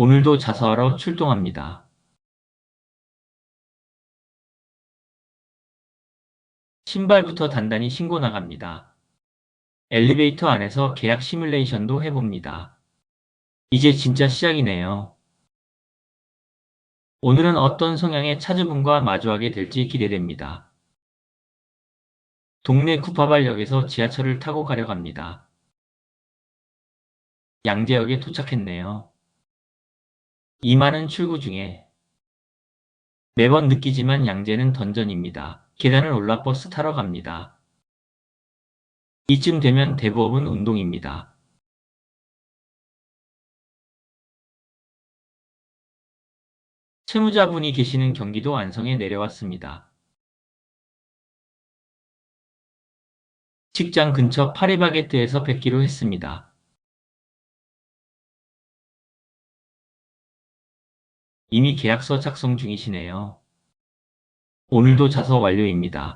오늘도 자서하러 출동합니다. 신발부터 단단히 신고 나갑니다. 엘리베이터 안에서 계약 시뮬레이션도 해봅니다. 이제 진짜 시작이네요. 오늘은 어떤 성향의 차주분과 마주하게 될지 기대됩니다. 동네 구파발역에서 지하철을 타고 가려 합니다. 양재역에 도착했네요. 이 많은 출구 중에 매번 느끼지만 양재는 던전입니다. 계단을 올라 버스 타러 갑니다. 이쯤 되면 대부업은 운동입니다. 채무자분이 계시는 경기도 안성에 내려왔습니다. 직장 근처 파리바게뜨에서 뵙기로 했습니다. 이미 계약서 작성 중이시네요. 오늘도 자서 완료입니다.